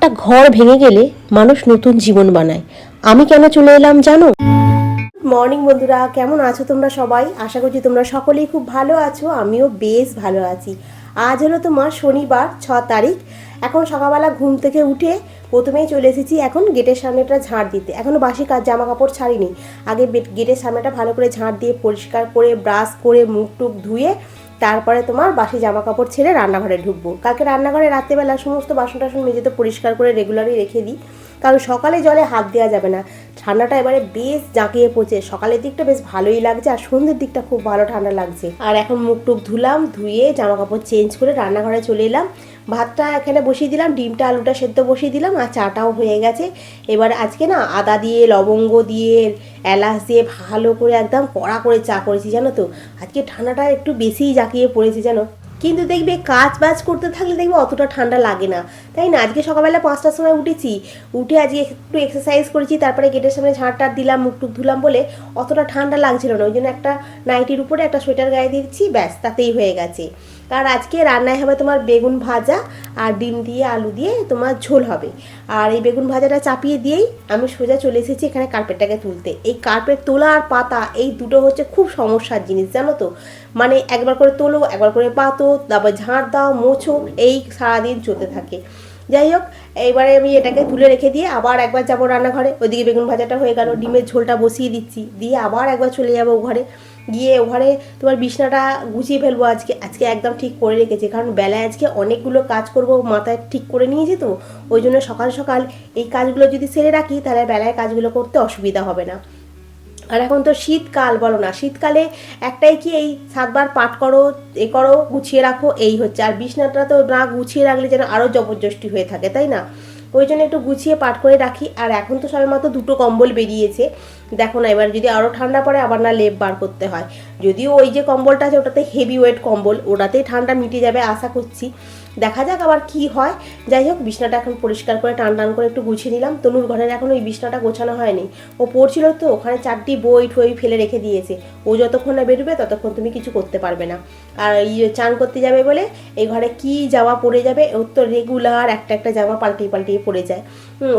একটা ঘর ভেঙে গেলে মানুষ নতুন জীবন বানায়। আমি কেন চলে এলাম জানো? মর্নিং বন্ধুরা, কেমন আছো তোমরা সবাই? আশা করছি তোমরা সকলেই খুব ভালো আছো, আমিও বেশ ভালো আছি। আজ হলো তোমার শনিবার, ছ তারিখ। এখন সকালবেলা ঘুম থেকে উঠে প্রথমেই চলে এসেছি এখন গেটের সামনেটা ঝাড় দিতে। এখনও বাসি কাজ জামা কাপড় ছাড়িনি। আগে গেটের সামনেটা ভালো করে ঝাঁট দিয়ে পরিষ্কার করে, ব্রাশ করে মুখ টুক ধুয়ে তারপরে তোমার বাসি জামা কাপড় ছেড়ে রান্নাঘরে ঢুকবো। কালকে রান্নাঘরে, রাত্রেবেলা সমস্ত বাসন টাসন মেঝে তো পরিষ্কার করে রেগুলারই রেখে দিই। কারণ সকালে জলে হাত দেওয়া যাবে না। ঠান্ডাটা এবারে বেশ জাঁকিয়ে পড়ছে। সকালের দিকটা বেশ ভালোই লাগছে আর সন্ধ্যের দিকটা খুব ভালো ঠান্ডা লাগছে। আর এখন মুখ টুক ধুলাম, ধুয়ে জামা কাপড় চেঞ্জ করে রান্নাঘরে চলে এলাম। ভাতটা এখানে বসিয়ে দিলাম, ডিমটা, আলুটা সেদ্ধ বসিয়ে দিলাম আর চাটাও হয়ে গেছে। এবার আজকে না আদা দিয়ে, লবঙ্গ দিয়ে, এলাচ দিয়ে ভালো করে একদম কড়া করে চা করেছি, জানো তো। আজকে ঠান্ডাটা একটু বেশিই জাঁকিয়ে পড়েছে, জানো। কিন্তু দেখবে কাজ বাজ করতে থাকলে দেখবে অতটা ঠান্ডা লাগে না। তাই না? আজকে সকালবেলা পাঁচটার সময় উঠেছি, উঠে আজকে একটু এক্সারসাইজ করেছি, তারপরে গেটের সামনে ঝাঁট টাট দিলাম, মুখ টুক ধুলাম বলে অতটা ঠান্ডা লাগছিল না। ওই জন্য একটা নাইটির উপরে একটা সোয়েটার গায়ে দিচ্ছি, ব্যাস, তাতেই হয়ে গেছে। আর আজকে রান্নায় হবে তোমার বেগুন ভাজা আর ডিম দিয়ে আলু দিয়ে তোমার ঝোল হবে। আর এই বেগুন ভাজাটা চাপিয়ে দিয়েই আমি সোজা চলে এসেছি এখানে কার্পেটটাকে তুলতে। এই কার্পেট তোলা আর পাতা এই দুটো হচ্ছে খুব সমস্যার জিনিস, জানো তো? মানে একবার করে তোলো, একবার করে পাতো, তারপর ঝাড় দাও, মোছো, এই সারাদিন চলতে থাকে। যাই হোক এবারে আমি এটাকে তুলে রেখে দিয়ে আবার একবার যাব রান্নাঘরে। ওইদিকে বেগুন ভাজাটা হয়ে গেল, ডিমের ঝোলটা বসিয়ে দিচ্ছি। দিয়ে আবার একবার চলে যাব ঘরে। গিয়ে ওখানে তোমার বিছনাটা গুছিয়ে ফেলব আজকে আজকে একদম ঠিক করে রেখেছি। কারণ বেলায় আজকে অনেকগুলো কাজ করব মাথায় ঠিক করে নিয়েছি তো, ওই জন্য সকাল সকাল এই কাজগুলো যদি সেরে রাখি, তাহলে বেলায় কাজগুলো করতে অসুবিধা হবে না। আর এখন তো শীতকাল, বলো না, শীতকালে একটাই কি এই সাতবার পাঠ করো, এ করো, গুছিয়ে রাখো, এই হচ্ছে। আর বিছনাটা তো না গুছিয়ে রাখলে যেন আরও জবরদস্তি হয়ে থাকে, তাই না? ওই জন্য একটু গুছিয়ে পাট করে রাখি। আর এখন তো সবে মাত্র দুটো কম্বল বেরিয়েছে। দেখো না, এবার যদি আরও ঠান্ডা পড়ে, আবার না লেপ বার করতে হয়। যদিও ওই যে কম্বলটা আছে, ওটাতে হেভি ওয়েট কম্বল, ওটাতেই ঠান্ডা মিটে যাবে, আশা করছি। দেখা যাক আবার কি হয়। যাই হোক, বিছনাটা এখন পরিষ্কার করে টান টান করে একটু গুছিয়ে নিলাম। তনুর ঘরের এখন ওই বিছনাটা গোছানো হয়নি। ও পড়ছিল তো, ওখানে চারটি বই ঠই ফেলে রেখে দিয়েছে। ও যতক্ষণ না বেরোবে, ততক্ষণ তুমি কিছু করতে পারবে না। আর এই চান করতে যাবে বলে, এই ঘরে কি জামা পড়ে যাবে, ওর তো রেগুলার একটা একটা জামা পাল্টিয়ে পাল্টিয়ে পড়ে যায়।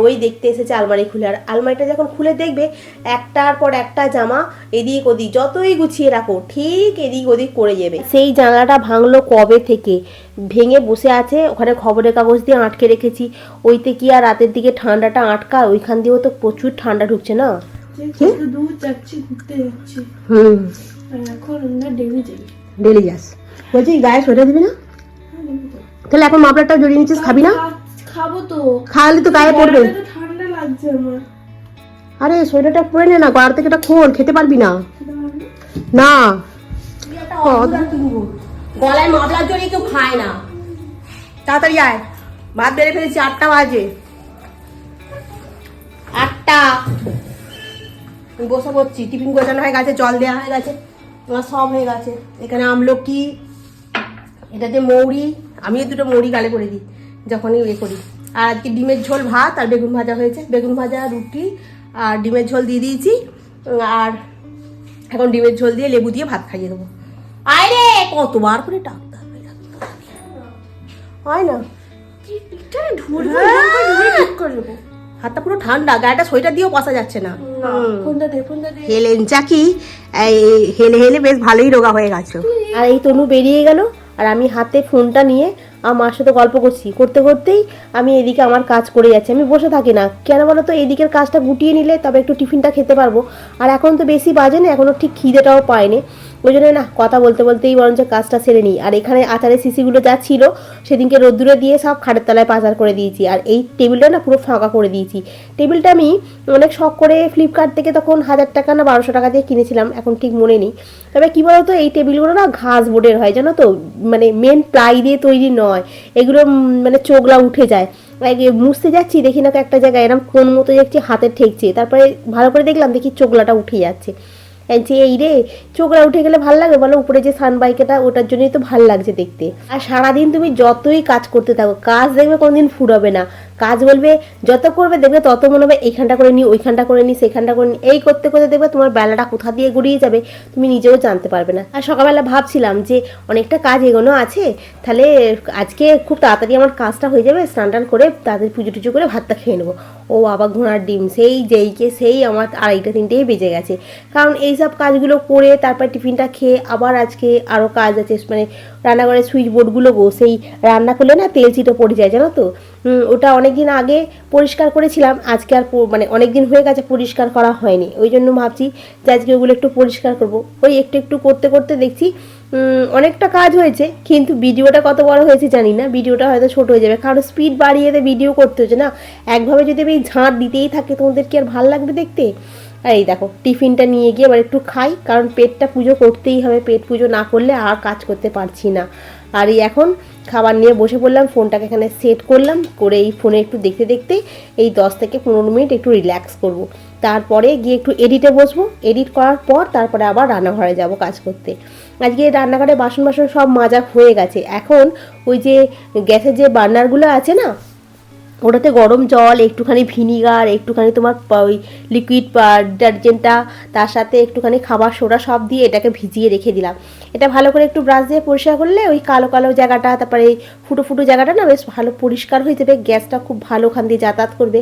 ওই দেখতে এসেছে আলমারি খুলে। আর আলমারিটা যখন খুলে দেখবে একটার পর একটা জামা এদিক ওদিক যতই গুছিয়ে রাখো ঠিক এদিক ওদিক করে যাবে। সেই জানলাটা ভাঙলো কবে থেকে? ভেঙে বসে আছে ওখানে খবরের কাগজ দিয়ে আটকে রেখেছি। ওইতে কি আর রাতের দিকে ঠান্ডাটা আটকা ওইখান দিয়েও তো প্রচুর ঠান্ডা ঢুকছে না? হুম? এখন ডেলি যাই। ডেলি যাস। বলছি গায়ে দিবি না? তাহলে এখন মাপলারটা জড়িয়ে নিচ্ছিস খাবি না? খাব তো। খাওয়ালে তো গায়ে পড়বে। ঠান্ডা লাগছে আমার। আরে সোয়েটারটা পরে নে না গলার থেকে এটা খোল খেতে পারবি না। না। গলায় মাপলার জড়িয়ে কেউ খায় না। তাড়াতাড়ি আয়। ভাত বেড়ে ফেলেছি আটটা বাজে। আটটা। আমি বসে পড়ছি টিফিন গোছানো হয়ে গেছে জল দেওয়া হয়ে গেছে আমার সব হয়ে গেছে। এখানে আমলকি এটাতে মৌরি আমিও দুটো মৌরি গালে করে দিই। যখনই ইয়ে করি। আর আজকে ডিমের ঝোল ভাত আর বেগুন ভাজা হয়েছে। বেগুন ভাজা রুটি আর ডিমের ঝোল দিয়ে দিয়েছি। আর এখন ডিমের ঝোল দিয়ে লেবু দিয়ে ভাত খাইয়ে দেবো। আয় রে কতবার করে ডাকতে হয় না। হাতটা পুরো ঠান্ডা গায়েটা সোয়েটার দিয়েও বসা যাচ্ছে না। হেলেন চাকি এই হেলে হেলে বেশ ভালোই রোগা হয়ে গেছে। আর এই তনু বেরিয়ে গেল আর আমি হাতে ফোনটা নিয়ে আমার মার সাথে গল্প করছি। করতে করতেই আমি এদিকে আমার কাজ করে যাচ্ছি। আমি বসে থাকি না। কেন বলো তো? এদিকের কাজটা গুটিয়ে নিলে তবে একটু টিফিনটা খেতে পারব। আর এখন তো বেশি বাজে না এখনও ঠিক খিদেটাও পায়নি। ওই জন্য না, কথা বলতে বলতেই বরঞ্চ কাজটা সেরে নিই। আর এখানে আচারের শিশিগুলো যা ছিল, সেদিনকে রোদ্দুরে দিয়ে সব খাটের তলায় পাচার করে দিয়েছি। আর এই টেবিলটা না পুরো ফাঁকা করে দিয়েছি। টেবিলটা আমি অনেক শখ করে ফ্লিপকার্ট থেকে তখন হাজার টাকা না বারোশো টাকা দিয়ে কিনেছিলাম, এখন ঠিক মনে নেই। তবে কি বলতো? এই টেবিলগুলো না ঘাস বোর্ডের হয়, জানো তো? মানে মেন প্লাই দিয়ে তৈরি নয়। এগুলো উম, মানে চোগলা উঠে যায়। মুছতে যাচ্ছি দেখি না একটা জায়গায় এরকম কোন মতো দেখছি হাতে ঠেকছে। তারপরে ভালো করে দেখলাম দেখি চোগলাটা উঠে যাচ্ছে। যে এই রে চোখরা উঠে গেলে ভালো লাগবে বলো উপরে যে সানবাইকেটা ওটার জন্যই তো ভালো লাগছে দেখতে। আর সারাদিন তুমি যতই কাজ করতে থাকো কাজ দেখবে কোনোদিন ফুরাবে না। কাজ বলবে, যত করবে দেখবে তত মনে হবে এইখানটা করে নি, ওইখানটা করে নি, সেখানটা করে নি। এই করতে করতে দেখবে তোমার বেলাটা কোথা দিয়ে গড়িয়ে যাবে, তুমি নিজেও জানতে পারবে না। আর সকালবেলা ভাবছিলাম যে অনেকটা কাজ এগোনো আছে, তাহলে আজকে খুব তাড়াতাড়ি আমার কাজটা হয়ে যাবে, স্নান টান করে তাদের পুজো টুজো করে ভাতটা খেয়ে নেব। ও আবার ঘোড়ার ডিম, সেই যেইকে সেই আমার আড়াইটা তিনটেই বেজে গেছে। কারণ এইসব কাজগুলো করে তারপর টিফিনটা খেয়ে আবার আজকে আরও কাজ আছে মানে রান্নাঘরের সুইচ বোর্ডগুলো গো সেই রান্না করলে না তেল চিটো পড়ে যায়, জানো তো? ওটা অনেক দিন আগে পরিষ্কার করেছিলাম, আজকে আর মানে অনেক দিন হয়ে গেছে পরিষ্কার করা হয়নি। ওই জন্য ভাবছি যে আজকে ওগুলো একটু পরিষ্কার করব। ওই একটু একটু করতে করতে দেখছি অনেকটা কাজ হয়েছে, কিন্তু ভিডিওটা কত বড় হয়েছে জানি না, ভিডিওটা হয়তো ছোট হয়ে যাবে। কারণ স্পিড বাড়িয়ে ভিডিও করতে হচ্ছে না। একভাবে যদি আমি ঝাঁট দিতেই থাকে, তোমাদের কি আর ভালো লাগবে দেখতে? আর এই দেখো, টিফিনটা নিয়ে গিয়ে এবার একটু খাই, কারণ পেটটা পুজো করতেই হবে, পেট পুজো না করলে আর কাজ করতে পারছি না। আর এই এখন খাবার নিয়ে বসে পড়লাম, ফোনটাকে এখানে সেট করলাম, করে এই ফোনে একটু দেখতে দেখতে এই দশ থেকে পনেরো মিনিট একটু রিল্যাক্স করব। তারপরে গিয়ে একটু এডিটে বসবো। এডিট করার পর তারপরে আবার রান্নাঘরে যাব কাজ করতে। আজকে রান্নাঘরে বাসন বাসন সব মাজা হয়ে গেছে। এখন ওই যে গ্যাসের যে বার্নারগুলো আছে না ওটাতে গরম জল, একটুখানি ভিনিগার, একটুখানি তোমার ওই লিকুইড ডিটারজেন্টটা তার সাথে একটুখানি খাবার সোডা সব দিয়ে এটাকে ভিজিয়ে রেখে দিলাম। এটা ভালো করে একটু ব্রাশ দিয়ে পরিষ্কার করলে ওই কালো কালো জায়গাটা, তারপরে ফুটো ফুটো জায়গাটা না বেশ ভালো পরিষ্কার হয়ে যাবে, গ্যাসটা খুব ভালো ওখান দিয়ে যাতায়াত করবে,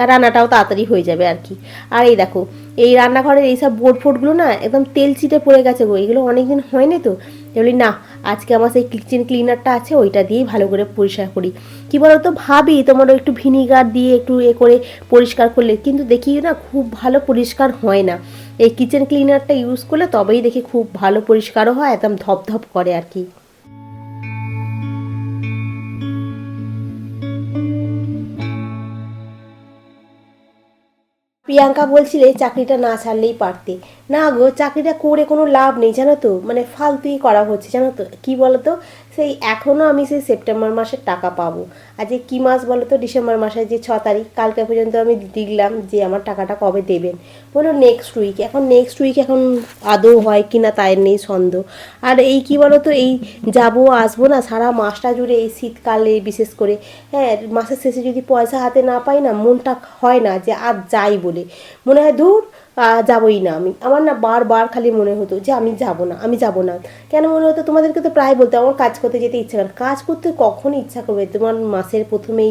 আর রান্নাটাও তাড়াতাড়ি হয়ে যাবে আর কি। আর এই দেখো, এই রান্নাঘরের এইসব বোর্ড ফোর্ডগুলো না একদম তেল চিটে পড়ে গেছে গো, এগুলো অনেকদিন হয়নি তো বলি, না, আজকে আমার সেই কিচেন ক্লিনারটা আছে, ওইটা দিয়েই ভালো করে পরিষ্কার করি। কি বলতো, ভাবি তোমার একটু ভিনিগার দিয়ে একটু এ করে পরিষ্কার করলে, কিন্তু দেখি না খুব ভালো পরিষ্কার হয় না। এই কিচেন ক্লিনারটা ইউজ করলে তবেই দেখি খুব ভালো পরিষ্কারও হয়, একদম ধপধপ করে আর কি। প্রিয়াঙ্কা বলছিলে চাকরিটা না ছাড়লেই পারতে। না গো, চাকরিটা করে কোনো লাভ নেই, জানো তো। মানে ফালতুই করা হচ্ছে, জানো তো। কী বলো তো সেই এখনও আমি সেই সেপ্টেম্বর মাসের টাকা পাবো। আর যে কী মাস বলো তো ডিসেম্বর মাসের যে ছ তারিখ, কালকে পর্যন্ত আমি দেখলাম যে আমার টাকাটা কবে দেবেন। বলো নেক্সট উইক এখন নেক্সট উইক এখন আদৌ হয় কি না তাই নেই সন্দেহ। আর এই কি বলো তো এই যাব, আসব না, সারা মাসটা জুড়ে এই শীতকালে বিশেষ করে। হ্যাঁ মাসের শেষে যদি পয়সা হাতে না পাই না, মনটা হয় না যে আর যাই বলে। মনে হয় দূর যাবোই না আমি। আমার না বারবার খালি মনে হতো যে আমি যাব না, আমি যাব না। কেন মনে হতো? তোমাদেরকে তো প্রায় বলতে আমার কাজ করতে যেতে ইচ্ছা করে কাজ করতে কখন ইচ্ছা করবে? তোমার মাসের প্রথমেই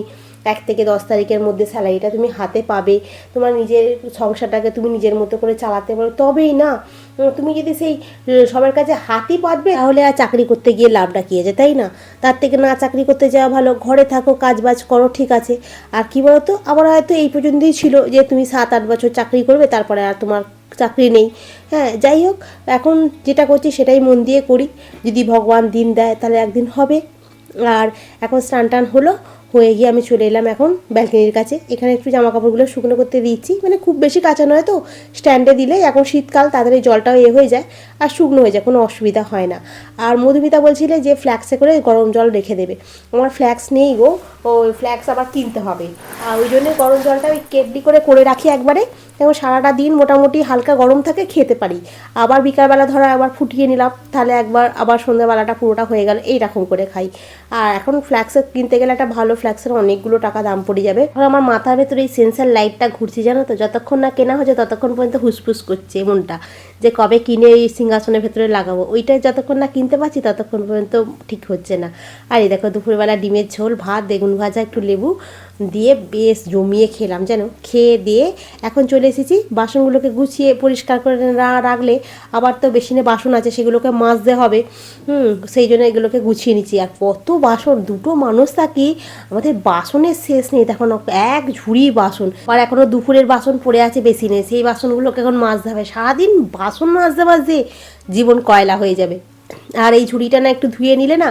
এক থেকে দশ তারিখের মধ্যে স্যালারিটা তুমি হাতে পাবে। তোমার নিজের সংসারটাকে তুমি নিজের মতো করে চালাতে পারো। তবেই না, তুমি যদি সেই সবার কাছে হাতই পাতবে, তাহলে আর চাকরি করতে গিয়ে লাভটা কি আছে, তাই না? তার থেকে না চাকরি করতে যাওয়া ভালো। ঘরে থাকো কাজ বাজ করো, ঠিক আছে। আর কি বলতো? আবার হয়তো এই পর্যন্তই ছিল যে, তুমি সাত আট বছর চাকরি করবে, তারপরে আর তোমার চাকরি নেই। হ্যাঁ যাই হোক, এখন যেটা করছি সেটাই মন দিয়ে করি। যদি ভগবান দিন দেয়, তাহলে একদিন হবে। আর এখন স্নান টান হলো। হয়ে গিয়ে আমি চলে এলাম এখন ব্যালকনির কাছে। এখানে একটু জামা কাপড়গুলো শুকনো করতে দিচ্ছি। মানে খুব বেশি কাঁচা নয় তো, স্ট্যান্ডে দিলে এখন শীতকাল, তাড়াতাড়ি জলটাও এ হয়ে যায়। আর শুকনো হয়ে যায়, কোনো অসুবিধা হয় না। আর মধুমিতা বলছিলে যে ফ্ল্যাক্সে করে গরম জল রেখে দেবে। আমার ফ্ল্যাক্স নেই গো ওই ফ্ল্যাক্স আবার কিনতে হবে। আর ওই জন্য গরম জলটা ওই কেটলি করে করে রাখি একবারে এবং সারাটা দিন মোটামুটি হালকা গরম থাকে, খেতে পারি। আবার বিকালবেলা ধরো আবার ফুটিয়ে নিলাম, তাহলে একবার আবার সন্ধ্যাবেলাটা পুরোটা হয়ে গেল, এইরকম করে খাই। আর এখন ফ্ল্যাক্সের কিনতে গেলে একটা ভালো ফ্ল্যাক্সের অনেকগুলো টাকা দাম পড়ে যাবে। আর আমার মাথার ভেতরে এই সেন্সার লাইটটা ঘুরছে, জানো তো? যতক্ষণ না কেনা হচ্ছে, ততক্ষণ পর্যন্ত হুসফুস করছে মনটা। যে কবে কিনে এই সিংহাসনের ভেতরে লাগাবো ওইটা যতক্ষণ না কিনতে পারছি ততক্ষণ পর্যন্ত ঠিক হচ্ছে না। আর এই দেখো, দুপুরবেলা ডিমের ঝোল, ভাত, বেগুন ভাজা, একটু লেবু দিয়ে বেশ জমিয়ে খেলাম, যেন খেয়ে দিয়ে এখন চলে এসেছি। বাসনগুলোকে গুছিয়ে পরিষ্কার করে না রাখলে আবার তো বেসিনে বাসন আছে, সেগুলোকে মাজতে হবে। হুম, সেই জন্য এগুলোকে গুছিয়ে নিচ্ছি। আর কত বাসন, দুটো মানুষ থাকি, আমাদের বাসনের শেষ নেই। তখন এক ঝুড়ি বাসন। আর এখনও দুপুরের বাসন পড়ে আছে বেসিনে। সেই বাসনগুলোকে এখন মাজতে হবে। সারাদিন বাসন মাজতে মাজতে জীবন কয়লা হয়ে যাবে। আর এই ঝুড়িটা না একটু ধুয়ে নিলে না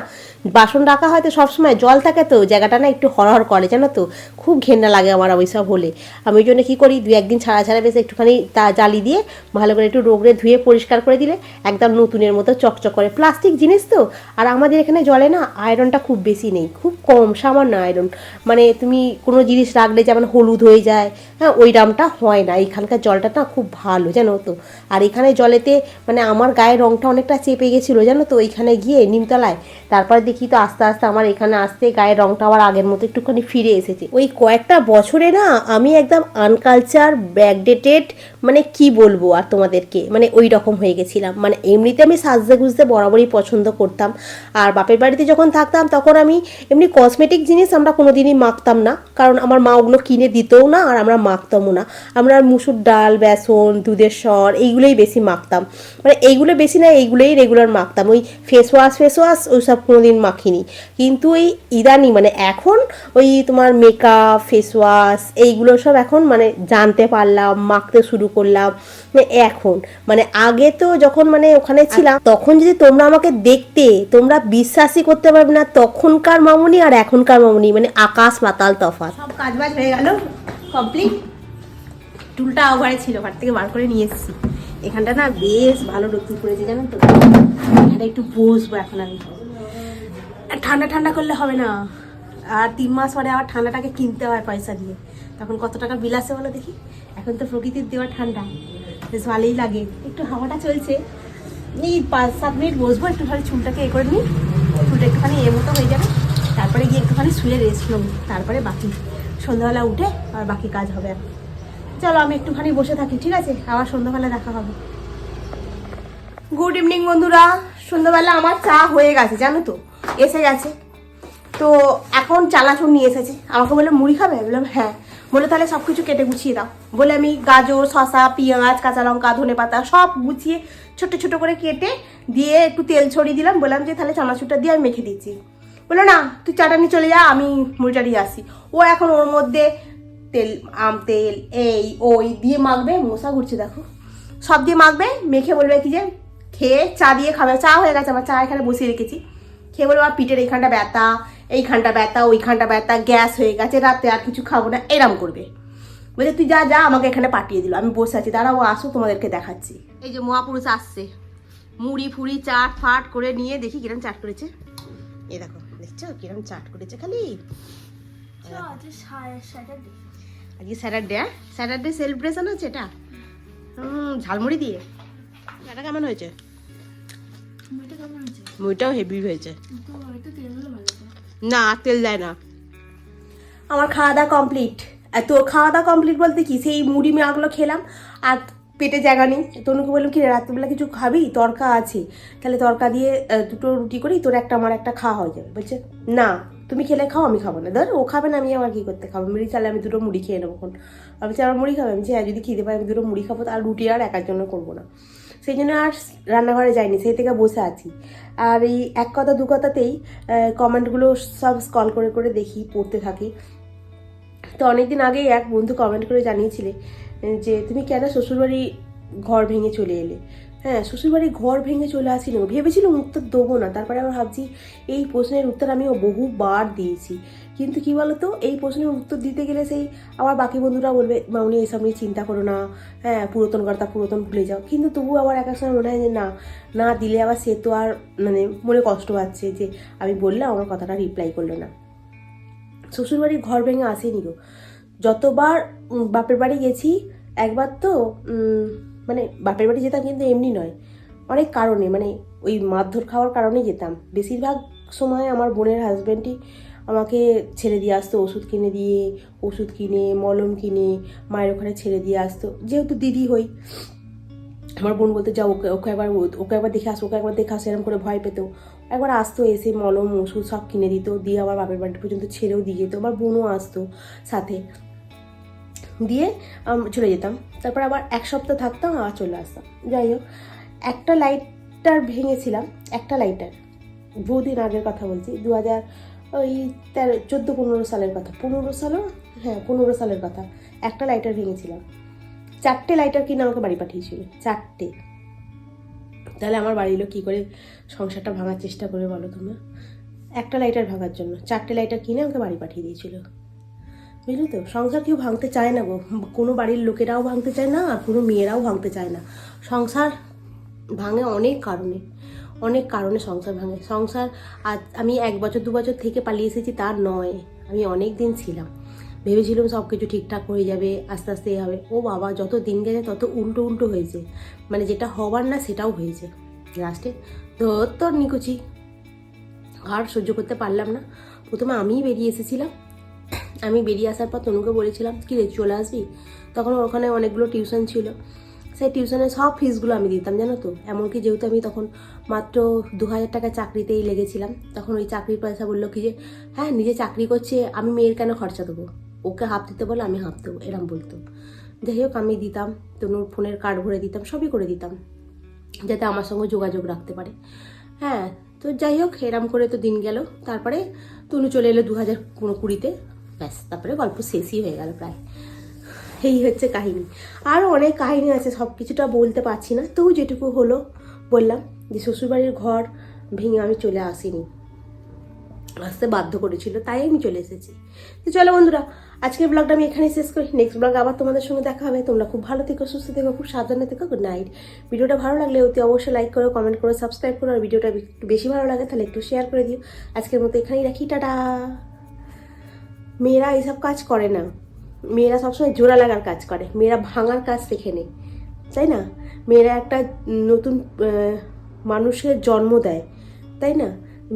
বাসন রাখা হয়তো সবসময়, জল থাকে তো, জায়গাটা না একটু হরহর করে, জানো তো? খুব ঘেন্না লাগে আমার ওইসব হলে। আমি ওই জন্য কী করি দু একদিন ছাড়া ছাড়া বেশ একটুখানি তা জালি দিয়ে ভালো করে একটু রোগড়ে ধুয়ে পরিষ্কার করে দিলে একদম নতুনের মতো চকচক করে। প্লাস্টিক জিনিস তো, আর আমাদের এখানে জলে না আয়রনটা খুব বেশি নেই, খুব কম, সামান্য আয়রন। মানে তুমি কোনো জিনিস রাখলে যেমন হলুদ হয়ে যায় হ্যাঁ ওই দামটা হয় না। এখানকার জলটা না খুব ভালো, জানো তো? আর এখানে জলেতে মানে আমার গায়ের রঙটা অনেকটা চেপে গেছিল, জানো তো? ওইখানে গিয়ে নিমতলায় তারপর দেখি দেখি তো আস্তে আস্তে আমার এখানে আসতে গায়ের রংটা আবার আগের মতো একটুখানি ফিরে এসেছে। ওই কয়েকটা বছরে না আমি একদম আনকালচার ব্যাকডেটেড মানে কি বলব আর তোমাদেরকে মানে ওই রকম হয়ে গেছিলাম। মানে এমনিতে আমি সাজতে গুজতে বরাবরই পছন্দ করতাম। আর বাপের বাড়িতে যখন থাকতাম তখন আমি এমনি কসমেটিক জিনিস আমরা কোনোদিনই মাখতাম না। কারণ আমার মা ওগুলো কিনে দিতও না আর আমরা মাখতামও না। আমরা মুসুর ডাল, বেসন, দুধের স্বর এইগুলোই বেশি মাখতাম। মানে এইগুলো বেশি না, এইগুলোই রেগুলার মাখতাম। ওই ফেস ওয়াশ ফেস ওয়াশ ওইসব কোনোদিন মাখিনি। কিন্তু ওই ইদানি মানে এখন ওই তোমার মেকআপ ফেস ওয়াশ এইগুলো সব এখন মানে জানতে পারলাম, মাখতে শুরু করলাম। মানে এখন মানে আগে তো যখন মানে ওখানে ছিলাম, তখন যদি তোমরা আমাকে দেখতে, তোমরা বিশ্বাসই করতে পারবে না তখনকার মামুনি আর এখনকার মামুনি মানে আকাশ পাতাল তফাৎ। সব কাজ বাজ হয়ে গেল কমপ্লিট টুলটা ওভারে ছিল, ঘর থেকে বার করে নিয়ে এসেছি। এখানটা না বেশ ভালো রোদ্দুর পড়েছে জানেন তো? এখানটা একটু বসবো এখন আমি। ঠান্ডা ঠান্ডা করলে হবে না। আর তিন মাস পরে আবার ঠান্ডাটাকে কিনতে হয় পয়সা দিয়ে। তখন কত টাকা বিল আসে বলো দেখি? এখন তো প্রকৃতির দেওয়া ঠান্ডা। বেশ ভালোই লাগে। একটু হাওয়াটা চলছে। এই পাঁচ, সাত মিনিট বসবো, একটুখানি চুলটাকে এ করে নিই। চুলটা একটুখানি এ মতো হয়ে যাবে। তারপরে গিয়ে একটুখানি শুয়ে রেস্ট নেব। তারপরে বাকি। সন্ধ্যাবেলা উঠে আর বাকি কাজ হবে এখন। চলো আমি একটুখানি বসে থাকি, ঠিক আছে? আবার সন্ধ্যাবেলা দেখা হবে। গুড ইভিনিং বন্ধুরা। সন্ধ্যাবেলা আমার চা হয়ে গেছে, জানো তো? এসে গেছে। তো এখন চানাচুর নিয়ে এসেছে। আমাকে বলে মুড়ি খাবে? বললাম হ্যাঁ। বলে তাহলে সব কিছু কেটে গুছিয়ে দাও। বলে আমি গাজর শশা পেঁয়াজ, কাঁচা লঙ্কা, ধনে পাতা সব গুছিয়ে ছোট ছোট করে কেটে দিয়ে একটু তেল ছড়িয়ে দিলাম। বললাম যে, তাহলে চানাচুরটা দিয়ে আমি মেখে দিচ্ছি। বলল, না, তুই চাটা নিয়ে চলে যা, আমি মুড়িটা দিয়ে আসি। ও এখন ওর মধ্যে তেল, আম, তেল, এই, ওই দিয়ে মাখবে, মশা ঘুরছে, দেখো। সব দিয়ে মাখবে, মেখে বলবে কি যে, খেয়ে চা দিয়ে খাবে। চা হয়ে গেছে, আমার চা এখানে বসিয়ে রেখেছি। খেয়ে বলব আর পিঠের এইখানটা ব্যথা এইখানটা ব্যথা ওইখানটা ব্যথা গ্যাস হয়ে গেছে রাতে আর কিছু খাব না। এরম করবে। বলছে তুই যা যা আমাকে এখানে পাঠিয়ে দিল আমি বসে আছি দাঁড়াও আসো তোমাদেরকে দেখাচ্ছি। এই যে মহাপুরুষ আসছে। মুড়ি ফুড়ি চাট ফাট করে নিয়ে দেখি কিরম চাট করেছে। এই দেখো দেখছ কিরম চাট করেছে খালি? আজকে স্যাটারডে স্যাটারডে সেলিব্রেশন হচ্ছে এটা? হুম ঝালমুড়ি দিয়ে। এটা কেমন হয়েছে? মুড়িটাও হেভি হয়েছে। না তেল দেয় না। আমার খাওয়া দাওয়া কমপ্লিট আর তোর খাওয়া দাওয়া কমপ্লিট বলতে কি? সেই মুড়ি মেয়াগুলো খেলাম আর পেটে জায়গা নেই। তনুকে বললাম কি রাত্রিবেলা কিছু খাবি? তরকা আছে। তাহলে তরকা দিয়ে দুটো রুটি করি তোর একটা আমার একটা খাওয়া হয়ে যাবে। বলছে না তুমি খেলে খাও আমি খাব না। ধর ও খাবে না আমি আবার কী করতে খাব? মুড়ি চালে আমি দুটো মুড়ি খেয়ে নেব এখন। আমি বলছি আমার মুড়ি খাবে? আমি বলছি, হ্যাঁ যদি খিদে পাই আমি দুটো মুড়ি খাব আর রুটি আর একার জন্য করব না। সেই জন্য আর রান্নাঘরে যাইনি, সেই থেকে বসে আছি। আর এই এক কথা, দু কথাতেই কমেন্টগুলো সব স্কল করে করে দেখি, পড়তে থাকি। তো অনেকদিন আগেই এক বন্ধু কমেন্ট করে জানিয়েছিলে যে তুমি কেন শ্বশুরবাড়ি ঘর ভেঙে চলে এলে? হ্যাঁ শ্বশুরবাড়ি ঘর ভেঙে চলে আসি না ভেবেছিলাম উত্তর দেবো না, তারপরে আবার ভাবছি, এই প্রশ্নের উত্তর আমিও বহুবার দিয়েছি। কিন্তু কি বলতো, এই প্রশ্নের উত্তর দিতে গেলে সেই আমার বাকি বন্ধুরা বলবে মামনি এইসব নিয়ে চিন্তা করো না। হ্যাঁ পুরাতন কথা পুরাতন ভুলে যাও। কিন্তু তবু আবার এক এক সময় মনে হয় যে না না দিলে আবার সে তো আর মানে মনে কষ্ট পাচ্ছে যে আমি বললাম, আমার কথাটা রিপ্লাই করল না। শ্বশুরবাড়ির ঘর ভেঙে আসেনি গো। যতবার বাপের বাড়ি গেছি, একবার তো মানে বাপের বাড়ি যেতাম কিন্তু এমনি নয়। অনেক কারণে মানে ওই মারধর খাওয়ার কারণে যেতাম। বেশিরভাগ সময় আমার বোনের হাজব্যান্ডই আমাকে ছেড়ে দিয়ে আসতো, ওষুধ কিনে দিয়ে, ওষুধ কিনে, মলম কিনে, মায়ের ওখানে ছেড়ে দিয়ে আসতো। যেহেতু দিদি হই, আমার বোন বলতে, যাও, ওকে ওকে একবার ওকে একবার দেখে আসো, ওকে একবার দেখে আসো এরকম করে ভয় পেতো। একবার আসতো এসে, মলম, ওষুধ সব কিনে দিত, দিয়ে আমার বাপের বাড়ি পর্যন্ত ছেড়েও দিয়ে যেত, আমার বোনও আসতো সাথে। দিয়ে চলে যেতাম। তারপর আবার এক সপ্তাহ থাকতাম আর চলে আসতাম। যাই হোক, একটা লাইটার ভেঙেছিলাম, একটা লাইটার বহুদিন আগের কথা বলছি দু হাজার ওই তেরো, চোদ্দ, পনেরো সালের কথা। পনেরো সালও? হ্যাঁ পনেরো সালের কথা। একটা লাইটার ভেঙেছিলাম। চারটে লাইটার কিনে আমাকে বাড়ি পাঠিয়েছিল। চারটে। তাহলে আমার বাড়ির লোক কী করে সংসারটা ভাঙার চেষ্টা করে বলো তোমরা? একটা লাইটার ভাঙার জন্য। চারটে লাইটার কিনে আমাকে বাড়ি পাঠিয়ে দিয়েছিল। বুঝলি তো? সংসার কেউ ভাঙতে চায় না গো। কোনো বাড়ির লোকেরাও ভাঙতে চায় না, আর কোনো মেয়েরাও ভাঙতে চায় না। সংসার ভাঙে অনেক কারণে। অনেক কারণে সংসার ভাঙে। সংসার আজ আমি এক বছর, দু বছর থেকে পালিয়ে এসেছি তার নয়। আমি অনেক দিন ছিলাম। ভেবেছিলাম সব কিছু ঠিকঠাক হয়ে যাবে, আস্তে আস্তে হবে। ও বাবা, যত দিন গেছে, তত উল্টো উল্টো হয়েছে। মানে যেটা হবার না, সেটাও হয়েছে। লাস্টে ধর তোর নিকুচি। আর সহ্য করতে পারলাম না। প্রথমে আমিই বেরিয়ে এসেছিলাম। আমি বেরিয়ে আসার পর তনুকে বলেছিলাম, কি রে, চলে আসবি? তখন ওখানে অনেকগুলো টিউশন ছিল। সেই টিউশনের সব ফিসগুলো আমি দিতাম, জানো তো? এমনকি যেহেতু আমি তখন মাত্র দু হাজার টাকা চাকরিতেই লেগেছিলাম, তখন ওই চাকরির পয়সা বলল কি যে হ্যাঁ নিজে চাকরি করছে, আমি মেয়ের কেন খরচা দেবো? ওকে হাফ দিতে বলে, আমি হাফ দেবো, এরম বলতো। যাই হোক, আমি দিতাম, তনুর ফোনের কার্ড ভরে দিতাম, সবই করে দিতাম, যাতে আমার সঙ্গে যোগাযোগ রাখতে পারে। হ্যাঁ তো যাই হোক, এরম করে তো দিন গেল। তারপরে তনু চলে এলো দু হাজার কুড়িতে। ব্যাস, তারপরে গল্প শেষই হয়ে গেল প্রায়। এই হচ্ছে কাহিনী। আরও অনেক কাহিনী আছে, সব কিছুটা বলতে পারছি না। তবু যেটুকু হলো বললাম যে, শ্বশুরবাড়ির ঘর ভেঙে আমি চলে আসিনি। আসতে বাধ্য করেছিল, তাই আমি চলে এসেছি। তো চলো বন্ধুরা, আজকের ব্লগটা আমি এখানেই শেষ করি। নেক্সট ব্লগ আবার তোমাদের সঙ্গে দেখা হবে। তোমরা খুব ভালো থেকো, সুস্থ থেকো, খুব সাবধানে থেকো। গুড নাইট ভিডিওটা ভালো লাগলে অতি অবশ্যই লাইক করো কমেন্ট করো সাবস্ক্রাইব করো। আর ভিডিওটা একটু বেশি ভালো লাগে তাহলে একটু শেয়ার করে দিও। আজকের মতো এখানেই রাখি, টাটা। মেয়েরা এইসব কাজ করে না। মেয়েরা সবসময় জোড়া লাগার কাজ করে, মেয়েরা ভাঙার কাজ শেখে নেই তাই না? মেয়েরা একটা নতুন মানুষের জন্ম দেয়, তাই না?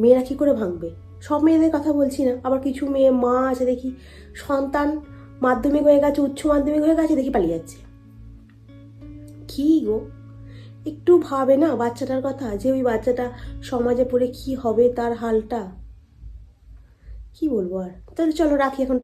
মেয়েরা কি করে ভাঙবে? সব মেয়েদের কথা বলছি না, আবার কিছু মেয়ে মা আছে দেখি, সন্তান মাধ্যমিক হয়ে গেছে, উচ্চ মাধ্যমিক হয়ে গেছে, দেখি পালিয়ে যাচ্ছে। কি গো? একটু ভাবে না বাচ্চাটার কথা, যে ওই বাচ্চাটা সমাজে পড়ে কি হবে, তার হালটা? কি বলব আর? তাহলে চলো রাখি এখন।